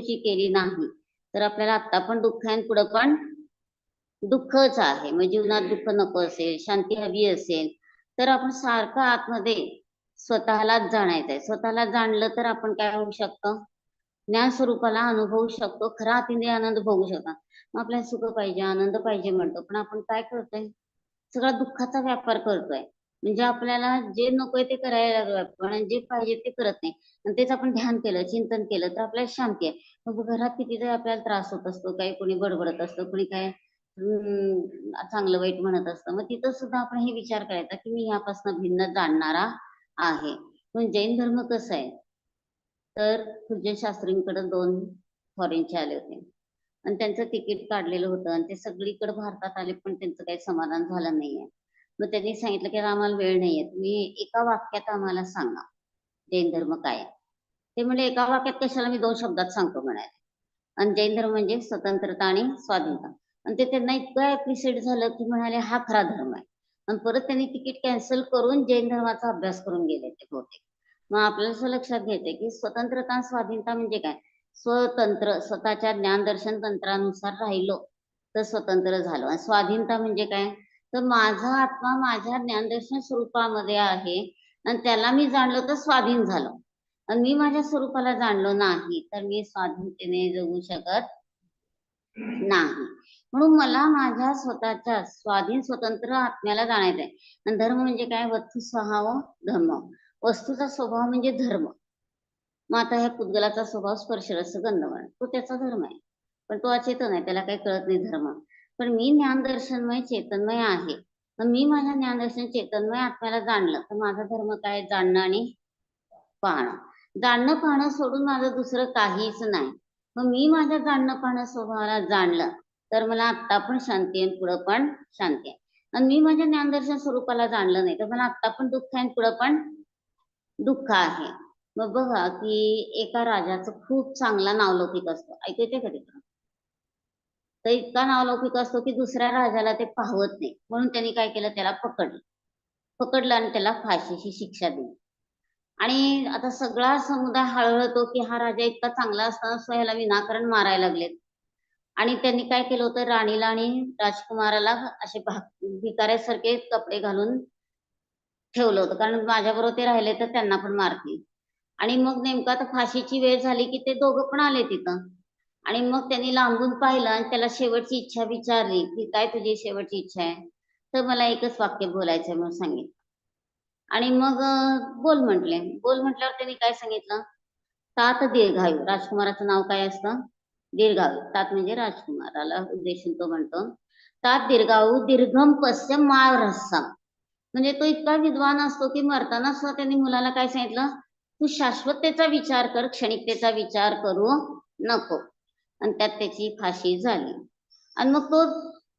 थोडीशी केली नाही. तर आपल्याला आता पण दुःख आहे आणि पुढं पण दुःखच आहे. म्हणजे जीवनात दुःख नको असेल शांती हवी असेल तर आपण सारखं आतमध्ये स्वतःलाच जाणायचंय. स्वतःला जाणलं तर आपण काय होऊ शकतं? ज्ञान स्वरूपाला अनुभवू शकतो. खरा अतिंद्रिय आनंद भोगू शकतो. मग आपल्याला सुख पाहिजे आनंद पाहिजे म्हणतो. पण आपण काय करतोय? सगळा दुःखाचा व्यापार करतोय. म्हणजे आपल्याला जे नकोय ते करायला लागलो आपण आणि जे पाहिजे ते करत नाही. आणि तेच आपण ध्यान केलं चिंतन केलं तर आपल्याला शांती आहे. मग घरात कितीतरी आपल्याला त्रास होत असतो काही कोणी बडबडत असतं कोणी काय चांगलं वाईट म्हणत असतं. मग तिथं सुद्धा आपण हे विचार करायचा की मी ह्यापासून भिन्न जाणणारा आहे. पण जैन धर्म कसं आहे? तर पूज्य शास्त्रींकडे दोन फॉरेनचे आले होते. आणि त्यांचं तिकीट काढलेलं होतं आणि ते सगळीकडे भारतात आले पण त्यांचं काही समाधान झालं नाहीये. मग त्यांनी सांगितलं की आम्हाला वेळ नाहीये तुम्ही एका वाक्यात आम्हाला सांगा. जैन धर्म काय? ते म्हणजे एका वाक्यात कशाला मी दोन शब्दात सांगतो? म्हणाले. आणि जैन धर्म म्हणजे स्वतंत्रता आणि स्वाधीनता. आणि ते त्यांना इतकं अप्रिशिएट झालं की म्हणाले हा खरा धर्म आहे. आणि परत त्यांनी तिकीट कॅन्सल करून जैन धर्माचा अभ्यास करून गेले ते बहुतेक. मग आपल्याला असं लक्षात घ्यायचंय की स्वतंत्रता आणि स्वाधीनता म्हणजे काय? स्वतंत्र स्वतःच्या ज्ञानदर्शन तंत्रानुसार राहिलो तर स्वतंत्र झालो. आणि स्वाधीनता म्हणजे काय? तर माझा आत्मा माझ्या ज्ञानदर्शन स्वरूपामध्ये आहे. आणि त्याला मी जाणलो तर स्वाधीन झालो. आणि मी माझ्या स्वरूपाला जाणलो नाही तर मी स्वाधीनतेने जगू शकत नाही. म्हणून मला माझ्या स्वतःच्या स्वाधीन स्वतंत्र आत्म्याला जाणायचं आहे. आणि धर्म म्हणजे काय? वस्तू स्वभाव धर्म. वस्तूचा स्वभाव म्हणजे धर्म. मग आता ह्या पुद्गलाचा स्वभाव स्पर्शरस गंधवण तो त्याचा धर्म आहे. पण तो अचेतन आहे. त्याला काही कळत नाही धर्म. पण मी ज्ञानदर्शनमय चेतनमय आहे. तर मी माझ्या ज्ञानदर्शन चेतनमय आत्म्याला जाणलं. तर माझा धर्म काय जाणणं आणि पाहणं. जाणणं पाहणं सोडून माझं दुसरं काहीच नाही. मग मी माझ्या जाणणं पाहणं स्वभावाला जाणलं. तर मला आत्ता पण शांती आहे पुढं पण शांती आहे. आणि मी माझ्या ज्ञानदर्शन स्वरूपाला जाणलं नाही. तर मला आत्ता पण दुःख आहे आणि पुढं पण दुःख आहे. मग बघा की एका राजाचं खूप चांगला नावलौकिक असतो. ऐकू कधी तर इतका नावलौकिक असतो की दुसऱ्या राजाला ते पाहवत नाही. म्हणून त्यांनी काय केलं? त्याला पकडलं. पकडलं आणि त्याला फाशीची शिक्षा दिली. आणि आता सगळा समुदाय हळहळतो की हा राजा इतका चांगला असताना स्वयंला विनाकारण मारायला लागलेत. आणि त्यांनी काय केलं होतं? राणीला आणि राजकुमाराला असे भा भिकाऱ्यासारखे कपडे घालून ठेवलं होतं. कारण माझ्याबरोबर ते राहिले तर त्यांना पण मारतील. आणि मग नेमका तर फाशीची वेळ झाली की ते दोघं पण आले तिथं. आणि मग त्यांनी लांबून पाहिलं आणि त्याला शेवटची इच्छा विचारली की काय तुझी शेवटची इच्छा आहे? तर मला एकच वाक्य बोलायचंय म्हणून सांगितलं. आणि मग बोल म्हटले. बोल म्हटल्यावर त्यांनी काय सांगितलं? तात दीर्घायू. राजकुमाराचं नाव काय असतं? दीर्घायू. तात म्हणजे राजकुमाराला उद्देशून तो म्हणतो. तात दीर्घायू दीर्घम पश्य मारसम म्हणजे तो इतका विद्वान असतो की मरताना सुद्धा त्यांनी मुलाला काय सांगितलं? तू शाश्वततेचा विचार कर क्षणिकतेचा विचार करू नको. आणि त्यात त्याची फाशी झाली. आणि मग तो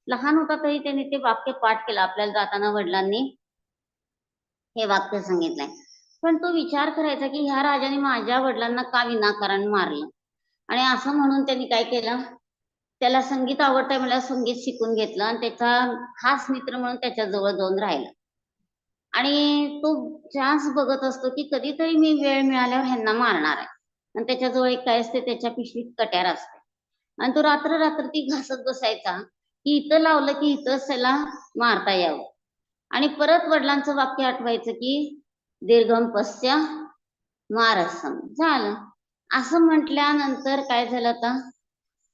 लहान होता तरी त्याने ते वाक्य पाठ केलं आपल्याला जाताना वडिलांनी. हे वाक्य सांगितलंय. पण तो विचार करायचा की ह्या राजाने माझ्या वडिलांना का विनाकारण मारलं? आणि असं म्हणून त्यांनी काय केलं? त्याला संगीत आवडतंय मला संगीत शिकून घेतलं आणि त्याचा खास मित्र म्हणून त्याच्याजवळ जाऊन राहिला. आणि तो चान्स बघत असतो की कधीतरी मी वेळ मिळाल्यावर ह्यांना मारणार आहे. आणि त्याच्याजवळ एक काय असते? त्याच्या पिशवीत कट्यार असते. आणि तो रात्र रात्र ती घासत बसायचा. की इथं लावलं की इथंच त्याला मारता यावं. आणि परत वडिलांचं वाक्य आठवायचं की दीर्घम पस्या मारसम. झालं. असं म्हटल्यानंतर काय झालं आता?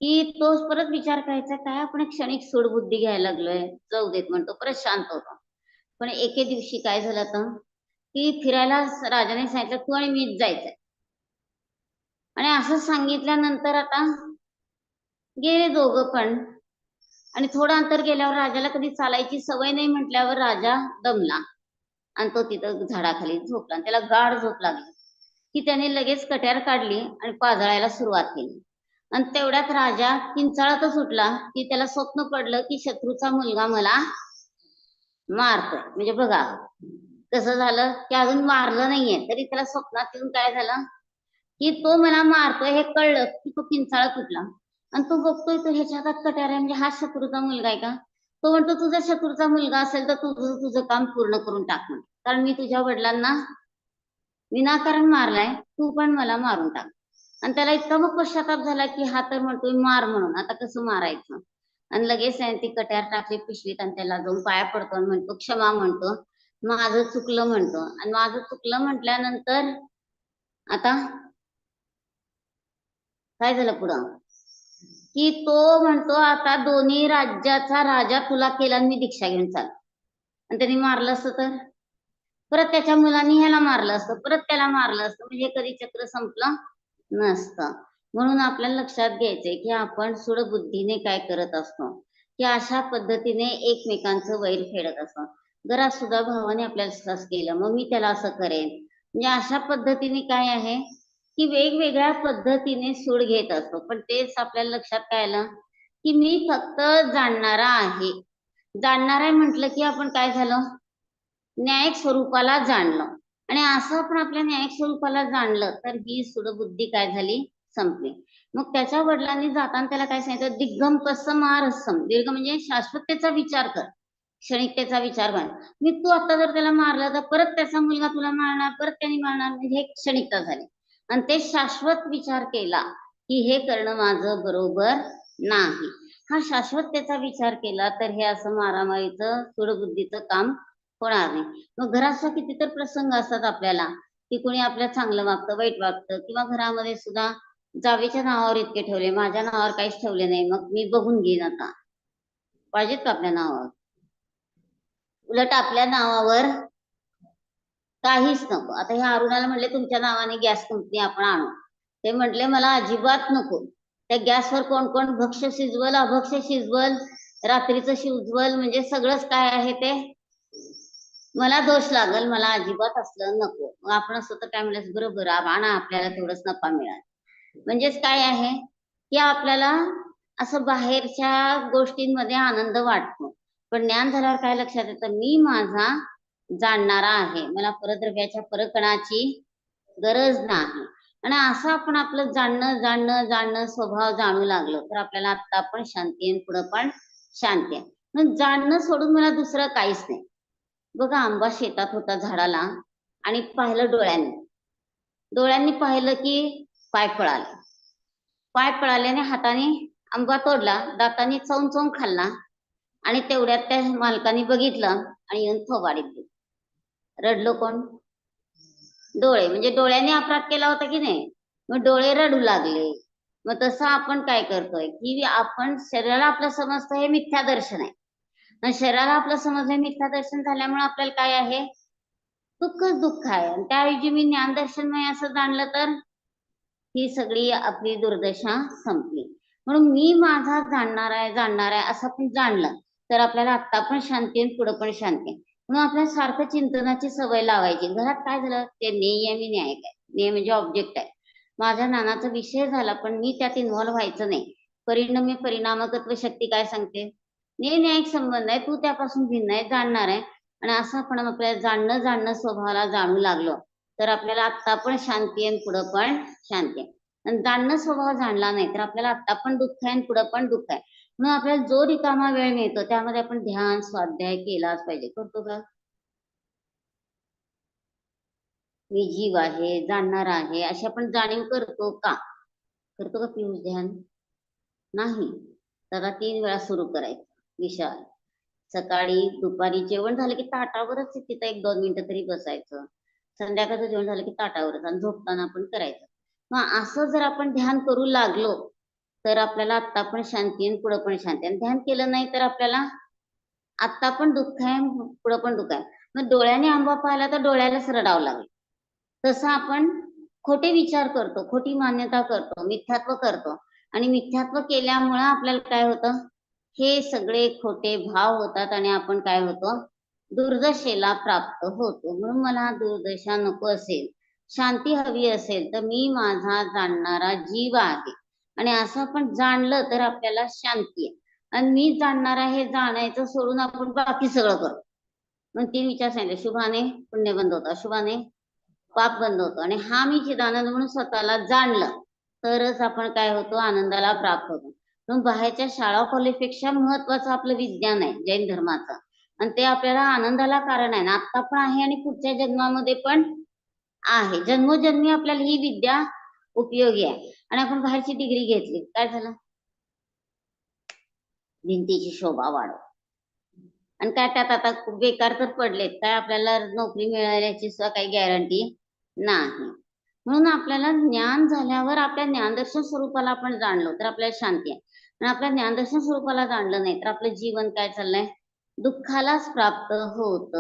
की तो परत विचार करायचा काय आपण क्षणिक सूडबुद्धी घ्यायला लागलोय. जाऊ देत म्हणतो परत शांत होतो. पण एके दिवशी काय झालं आता? की फिरायला राजाने सांगितलं तू आणि मीच जायचंय. आणि असं सांगितल्यानंतर आता गेले दोघं पण. आणि थोडं अंतर गेल्यावर राजाला कधी चालायची सवय नाही म्हटल्यावर राजा दमला. आणि तो तिथं झाडाखाली झोपला आणि त्याला गाढ झोप लागली. की त्याने लगेच कट्यार काढली आणि पाजळायला सुरुवात केली. आणि तेवढ्यात राजा किंचाळतच उठला की त्याला स्वप्न पडलं की शत्रूचा मुलगा मला मारतोय. म्हणजे बघा कसं झालं की अजून मारलं नाहीये. तरी त्याला स्वप्नात येऊन काय झालं? की तो मला मारतोय हे कळलं की तो किंचाळत उठला. आणि तो बघतोय तो ह्याच्या हातात कट्यार आहे म्हणजे हा शत्रूचा मुलगा आहे का? तो म्हणतो तुझा शत्रूचा मुलगा असेल तर तुझं तुझं काम पूर्ण करून टाक म्हणतो कारण मी तुझ्या वडिलांना विनाकारण मारलाय तू पण मला मारून टाक. आणि त्याला इतका मग पश्चाताप झाला की हा तर म्हणतोय मार म्हणून आता कसं मारायचं? आणि लगेच ती कट्यार टाकली पिशवीत आणि त्याला जाऊन पाया पडतो आणि म्हणतो क्षमा म्हणतो माझं चुकलं म्हणतो. आणि माझं चुकलं म्हटल्यानंतर आता काय झालं पुढं? की तो म्हणतो आता दोन्ही राज्याचा राजा तुला केला मी दीक्षा घेऊन चाल आणि त्यांनी मारलं असतं तर? परत त्याच्या मुलांनी ह्याला मारलं असतं परत त्याला मारलं असतं. म्हणजे कधी चक्र संपलं नसतं. म्हणून आपल्याला लक्षात घ्यायचंय की आपण सुडबुद्धीने काय करत असतो? की अशा पद्धतीने एकमेकांचं वैर फेडत असतो. घरात सुद्धा भावाने आपल्याला केलं मग मी त्याला असं करेन. म्हणजे अशा पद्धतीने काय आहे? की वेगवेगळ्या पद्धतीने सूड घेत असतो. पण तेच आपल्याला लक्षात काय आलं की मी फक्त जाणणारा आहे. जाणणार आहे म्हटलं की आपण काय झालं? न्यायिक स्वरूपाला जाणलं. आणि असं आपण आपल्या न्यायिक स्वरूपाला जाणलं तर ही सुडबुद्धी काय झाली? संपली. मग त्याच्या वडिलांनी जाताना त्याला काय सांगितलं? दिग्गम कसम मारसम दीर्घ म्हणजे शाश्वततेचा विचार कर. क्षणिकतेचा विचार कर मी तू आता जर त्याला मारलं तर परत त्याचा मुलगा तुला मारणार परत त्याने मारणार. म्हणजे हे क्षणिकता झाली. आणि ते शाश्वत विचार केला की हे करणं माझं बरोबर नाही. हा शाश्वततेचा विचार केला तर हे असं मारामारीचं सुडबुद्धीचं काम होणार नाही. मग घरात किती तर प्रसंग असतात आपल्याला की कोणी आपल्या चांगलं वागतं वाईट वागतं किंवा घरामध्ये सुद्धा जावेच्या नावावर इतके ठेवले माझ्या नावावर काहीच ठेवले नाही मग मी बघून घेईन आता. पाहिजेत का आपल्या नावावर? उलट आपल्या नावावर काहीच नको. आता ह्या अरुणाला म्हणले तुमच्या नावाने गॅस कंपनी आपण आणू. ते म्हटले मला अजिबात नको. त्या गॅसवर कोण कोण भक्ष शिजवल अभक्ष शिजवल रात्रीचं शिजवल म्हणजे सगळंच काय आहे ते? मला दोष लागल मला अजिबात असलं नको. मग आपण असं तर काय म्हणलं बरोबर आणा आपल्याला तेवढंच नफा मिळाल. म्हणजेच काय आहे? की आपल्याला असं बाहेरच्या गोष्टींमध्ये आनंद वाटतो. पण ज्ञान झाल्यावर काय लक्षात येतं? मी माझा जाणणारा आहे. मला परद्रव्याच्या परकणाची गरज नाही. आणि असं आपण आपलं जाणणं जाणणं जाणणं स्वभाव जाणू लागलो तर आपल्याला आता पण शांती आहे पुढं पण शांती आहे. मग जाणणं सोडून मला दुसरं काहीच नाही. बघा आंबा शेतात होता झाडाला आणि पाहिलं डोळ्यांनी. डोळ्यांनी पाहिलं की पाय पळाले. पाय पळाल्याने हाताने आंबा तोडला दाताने चौन चौन खाल्ला आणि तेवढ्यात त्या मालकाने बघितलं आणि येऊन थोबाडीत दिली. रडलो कोण? डोळे. म्हणजे डोळ्याने अपराध केला होता की नाही? मग डोळे रडू लागले. मग तसं आपण काय करतोय की आपण शरीराला आपलं समजतं हे मिथ्या दर्शन आहे. आणि शरीराला आपलं समज हे मिथ्या दर्शन झाल्यामुळे आपल्याला काय आहे? दुःखच दुःख आहे. आणि त्याऐवजी मी ज्ञानदर्शन नाही असं जाणलं तर ही सगळी आपली दुर्दशा संपली. म्हणून मी माझा जाणणार आहे जाणणार आहे असं आपण जाणलं तर आपल्याला आत्ता पण शांती आहे पुढं पण शांती म्हणून आपल्या सारखं चिंतनाची सवय लावायची. घरात काय झालं? ते नियमी न्याय काय? नियम म्हणजे ऑब्जेक्ट आहे. माझ्या नानाचा विषय झाला पण मी त्यात इन्व्हॉल्व्ह व्हायचं नाही. परिणामी परिणामकत्व शक्ती काय सांगते? ने न्यायिक संबंध आहे. तू त्यापासून भिन्न आहे जाणणार आहे. आणि असं आपण आपल्याला जाणणं जाणणं स्वभावाला जाणू लागलो तर आपल्याला आत्ता पण शांती आहे पुढं पण शांती आहे. आणि जाणणं स्वभाव जाणला नाही तर आपल्याला आत्ता पण दुःख आहे आणि पुढं पण दुःख आहे. मग आपल्याला जो रिकामा वेळ मिळतो त्यामध्ये आपण ध्यान स्वाध्याय केलाच पाहिजे. करतो का? मी जीव आहे जाणणार आहे अशी आपण जाणीव करतो का? करतो का पियुष ध्यान? नाही. तर तीन वेळा सुरू करायचं. विशाल सकाळी दुपारी जेवण झालं की ताटावरच तिथं एक दोन मिनिटं तरी बसायचं. संध्याकाळचं जेवण झालं की ताटावरच आणि झोपताना आपण करायचं. मग असं जर आपण ध्यान करू लागलो तर आपल्याला आत्ता पण शांती आणि पुढं पण शांती. आणि ध्यान केलं नाही तर आपल्याला आत्ता पण दुःख आहे पुढं पण दुःख आहे. मग डोळ्याने आंबा पाहिला तर डोळ्यालाच रडावं लागेल. तसं आपण खोटे विचार करतो खोटी मान्यता करतो मिथ्यात्व करतो. आणि मिथ्यात्व केल्यामुळं आपल्याला काय होतं? हे सगळे खोटे भाव होतात आणि आपण काय होतो? दुर्दशेला प्राप्त होतो. म्हणून मला दुर्दशा नको असेल. शांती हवी असेल तर मी माझा जाणणारा जीव आहे. आणि असं आपण जाणलं तर आपल्याला शांती आहे. आणि मी जाणणार आहे जाणायचं सोडून आपण बाकी सगळं करतो मग तीन विचार सांगितले शुभाने पुण्य बंद होतं शुभाने पाप बंद होतो. आणि हा मी चिदानंद म्हणून स्वतःला जाणलं तरच आपण काय होतो आनंदाला प्राप्त होतो. म्हणून बाहेरच्या शाळा कॉलेजपेक्षा महत्वाचं आपलं विज्ञान आहे जैन धर्माचं. आणि ते आपल्याला आनंदाला कारण आहे. ना आता पण आहे आणि पुढच्या जन्मामध्ये पण आहे. जन्मोजन्मी आपल्याला ही विद्या उपयोगी आहे. आणि आपण बाहेरची डिग्री घेतली काय झालं? भिंतीची शोभा वाढव. आणि काय त्यात आता बेकार तर पडलेत काय आपल्याला नोकरी मिळाल्याची सुद्धा काही गॅरंटी नाही. म्हणून आपल्याला ज्ञान झाल्यावर आपल्या ज्ञानदर्शन स्वरूपाला आपण जाणलो तर आपल्याला शांती आहे. आणि आपल्या ज्ञानदर्शन स्वरूपाला जाणलं नाही तर आपलं जीवन काय चाललंय? दुःखालाच प्राप्त होत.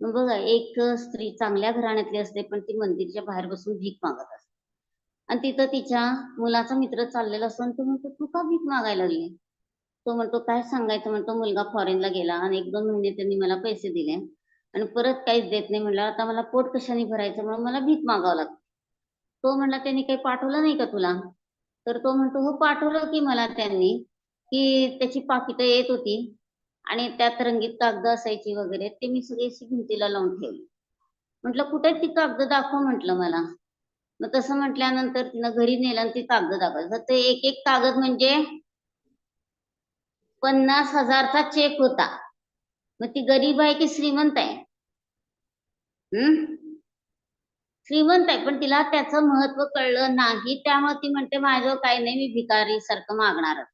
बघा एक स्त्री चांगल्या घराण्यातली असते पण ती मंदिरच्या बाहेर बसून भीक मागत असते. आणि तिथं तिच्या मुलाचा मित्र चाललेला असतो आणि तो म्हणतो तू का भीक मागायला लागली? तो म्हणतो काय सांगायचं? म्हणतो मुलगा फॉरेनला गेला आणि एक दोन महिने त्यांनी मला पैसे दिले आणि परत काहीच देत नाही. म्हणलं आता मला पोट कशाने भरायचं? म्हणून मला भीक मागावं लागतं. तो म्हणला त्यांनी काही पाठवलं नाही का तुला? तर तो म्हणतो हो पाठवलं की मला त्यांनी की त्याची पाकिटं येत होती आणि त्यात रंगीत कागद असायची वगैरे ते मी सगळी अशी भिंतीला लावून ठेवली. म्हटलं कुठे ती कागद? दाखव म्हटलं मला. मग तसं म्हटल्यानंतर तिनं घरी नेलं आणि ती कागद दाखवलं. तर ते एक एक कागद म्हणजे पन्नास हजारचा चेक होता. मग ती गरीब आहे की श्रीमंत आहे? हम्म? श्रीमंत आहे पण तिला त्याचं महत्त्व कळलं नाही. त्यामुळे ती म्हणते माझं काही नाही मी भिकारी सारखं मागणार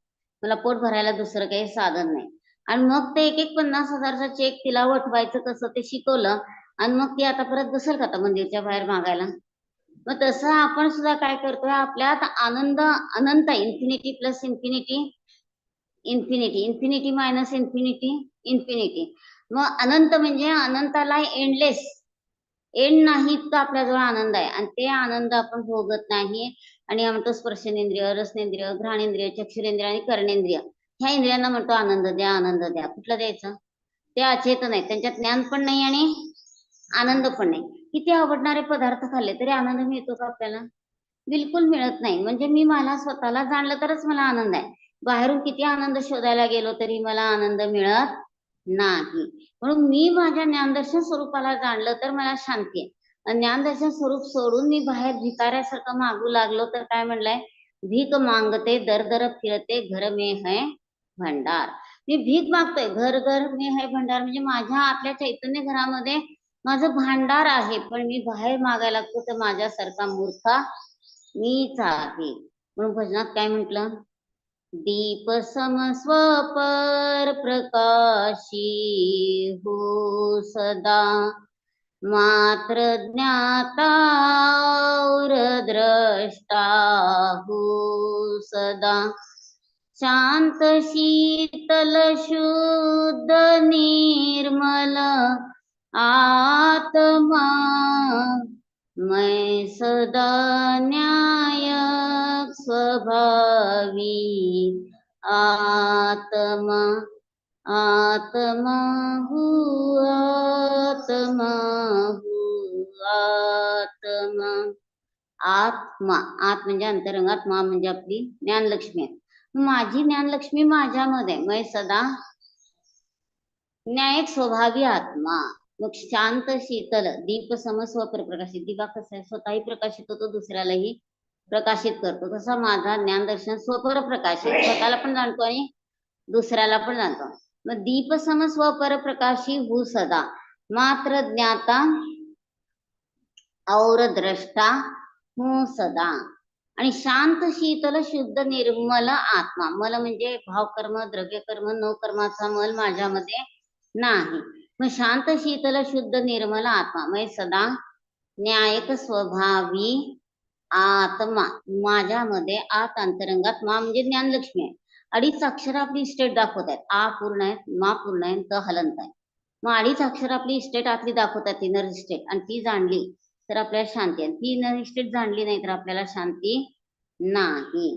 मला पोट भरायला दुसरं काही साधन नाही. आणि मग ते एक एक पन्नास हजारचा चेक तिला वठवायचं कसं ते शिकवलं. आणि मग ती आता परत बसेल का आता मंदिरच्या बाहेर मागायला. मग तसं आपण सुद्धा काय करतोय आपल्यात आनंद अनंत आहे infinity plus infinity infinity infinity minus infinity infinity मग अनंत म्हणजे अनंताला एंडलेस एंड नाही तर आपल्याजवळ आनंद आहे. आणि ते आनंद आपण भोगत नाही. आणि म्हणतो स्पर्शनेंद्रिय रसनेंद्रिय घ्राणेंद्रिय चक्षुरेंद्रिय आणि कर्णेंद्रिय. ह्या इंद्रियांना म्हणतो आनंद द्या आनंद द्या. कुठला द्यायचा? ते अचेतन आहे. त्यांच्यात ज्ञान पण नाही आणि आनंद पण नाही. किती आवडणारे पदार्थ खाल्ले तरी आनंद मिळतो का आपल्याला? बिलकुल मिळत नाही. म्हणजे मी मला स्वतःला जाणलं तरच मला आनंद आहे. बाहेरून किती आनंद शोधायला गेलो तरी मला आनंद मिळत नाही. म्हणून मी माझ्या ज्ञानदर्शन स्वरूपाला जाणलं तर मला शांती आहे. ज्ञानदर्शन स्वरूप सोडून मी बाहेर भिकाऱ्यासारखं मागू लागलो तर काय म्हणलंय? भीक मागते दर दर फिरते घर मे है भंडार. मी भीक मागतोय. घर घर मे है भंडार. म्हणजे माझ्या आपल्या चैतन्य घरामध्ये माझं भांडार आहे पण मी बाहेर मागायला लागतो तर माझ्यासारखा मूर्खा मीच आहे. म्हणून भजनात काय म्हंटल? दीप समस्वपर प्रकाशी हो सदा. मात्र ज्ञाता द्रष्टा हो सदा. शांत शीतल शुद्ध निर्मल आत्मा मैं सदा न्याय स्वभावी आत्मा आत्मा हू आत्मा हू आत्मा। आत्मा आत म्हणजे अंतरंग आत्मा म्हणजे आपली ज्ञानलक्ष्मी आहे. माझी ज्ञानलक्ष्मी माझ्यामध्ये मै सदा न्यायक स्वभावी आत्मा. मग शांत शीतल दीप समस्व प्रकाशित. दिवा कसा आहे? स्वतःही प्रकाशित होतो दुसऱ्यालाही प्रकाशित करतो. तसा माझा ज्ञानदर्शन स्वपर प्रकाशित. स्वतःला पण जाणतो आणि दुसऱ्याला पण जाणतो. मग दीप सम स्वपर प्रकाशी हू सदा. मात्र ज्ञाता और द्रष्टा हू सदा. आणि शांत शीतल शुद्ध निर्मल आत्मा. मल म्हणजे भावकर्म द्रव्यकर्म कर्म नवकर्माचा मल माझ्यामध्ये नाही. मग शांत शीतल शुद्ध निर्मल आत्मा. मग सदा न्यायक स्वभावी आत्मा माझ्यामध्ये आत अंतरंगात मा म्हणजे ज्ञानलक्ष्मी आहे. अडीच अक्षर आपली इस्टेट दाखवत आहेत. आ पूर्ण आहे मा पूर्ण आहे त हलंत आहे मग अडीच अक्षर आपली इस्टेट आतली दाखवतात इनर स्टेट आणि ती जाणली तर आपल्याला शांती आहे. ती इनर स्टेट जाणली नाही तर आपल्याला शांती नाही.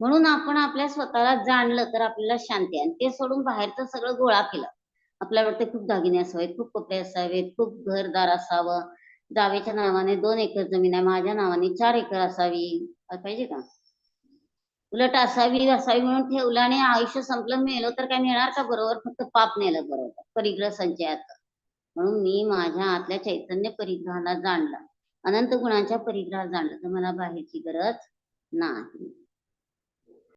म्हणून आपण आपल्या स्वतःला जाणलं तर आपल्याला शांती आहे. आणि ते सोडून बाहेरचं सगळं गोळा केलं. आपल्याला वाटतं खूप दागिने असावेत खूप कपडे असावेत खूप घरदार असावं. जावेच्या नावाने दोन एकर जमीन आहे माझ्या नावाने चार एकर असावी. पाहिजे का? उलट असावी असावी म्हणून ठेवलं आणि आयुष्य संपलं मेलो तर काय मिळणार का बरोबर? फक्त पाप नेलं बरोबर. परिग्रह संचयात. म्हणून मी माझ्या आतल्या चैतन्य परिग्रहाला जाणलं. अनंत गुणांच्या परिग्रहाला जाणलं. तर मला बाहेरची गरज नाही.